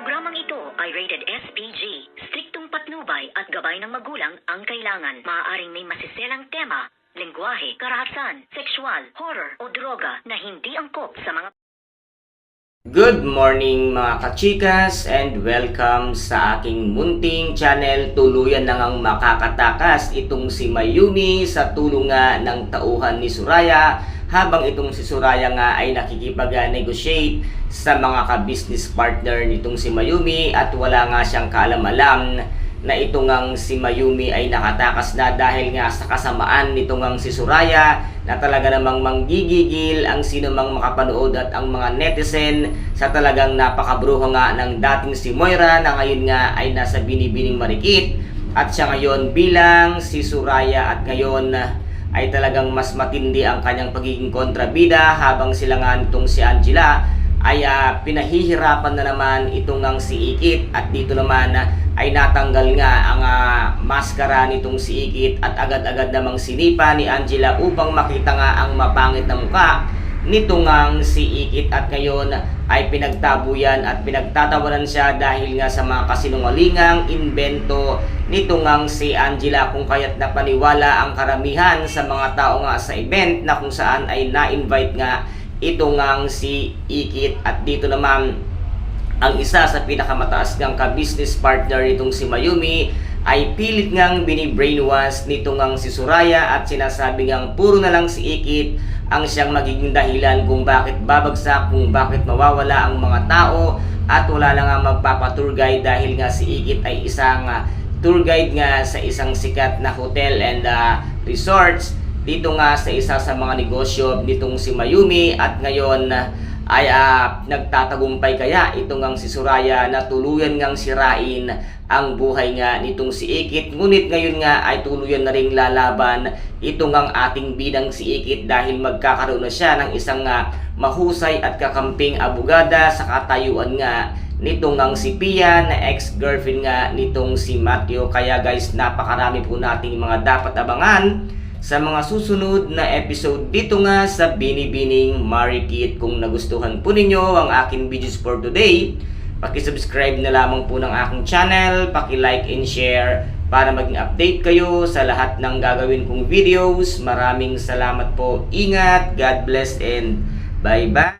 Programang ito ay rated SPG. Striktong patnubay at gabay ng magulang ang kailangan. Maaaring may masiselang tema, lengguwahe, karahasan, sexual, horror o droga na hindi angkop sa mga Good morning mga kachikas and welcome sa aking munting channel. Tuluyan na ngang makakatakas itong si Mayumi sa tulong nga ng tauhan ni Suraya habang itong si Suraya nga ay nakikipag-negotiate sa mga ka-business partner nitong si Mayumi at wala nga siyang kaalam-alam na ito ngang si Mayumi ay nakatakas na dahil nga sa kasamaan nito ngang si Suraya na talaga namang manggigigil ang sino mang makapanood at ang mga netizen sa talagang napakabruho nga ng dating si Moira na ngayon nga ay nasa binibining marikit. At siya ngayon bilang si Suraya at ngayon ay talagang mas matindi ang kanyang pagiging kontrabida habang sila nga nitong si Angela ay ah, pinahihirapan na naman itong ang si Ikit at dito naman ah, ay natanggal nga ang ah, maskara nitong si Ikit at agad-agad namang sinipa ni Angela upang makita nga ang mapangit na mukha nito ngang si Ikit at ngayon ay pinagtabuyan at pinagtatawanan siya dahil nga sa mga kasinungalingang invento nito si Angela kung kaya't napaniwala ang karamihan sa mga tao nga sa event na kung saan ay na-invite nga ito ngang si Ikit. At dito naman ang isa sa pinakamataas ngang ka-business partner nitong si Mayumi ay pilit ngang bini-brainwash nito ngang si Suraya at sinasabi ngang puro na lang si Ikit ang siyang magiging dahilan kung bakit babagsak, kung bakit mawawala ang mga tao at wala na nga magpapa-tour guide dahil nga si Ikit ay isang ah, tour guide nga sa isang sikat na hotel and ah, resorts dito nga sa isa sa mga negosyo nitong si Mayumi at ngayon ah, ay ah, nagtatagumpay kaya itong ang si Suraya na tuluyan ngang sirain ang buhay nga nitong si Ikit ngunit ngayon nga ay tuluyan na ring lalaban itong ang ating bidang si Ikit dahil magkakaroon na siya ng isang ah, mahusay at kakamping abogada sa katayuan nga nitong ang si Pia na ex-girlfriend nga nitong si Matthew. Kaya guys napakarami po nating mga dapat abangan sa mga susunod na episode dito nga sa Binibining Marikit. Kung nagustuhan po ninyo ang aking videos for today, pakisubscribe na lamang po ng aking channel, paki-like and share para maging update kayo sa lahat ng gagawin kong videos. Maraming salamat po. Ingat, God bless and bye-bye.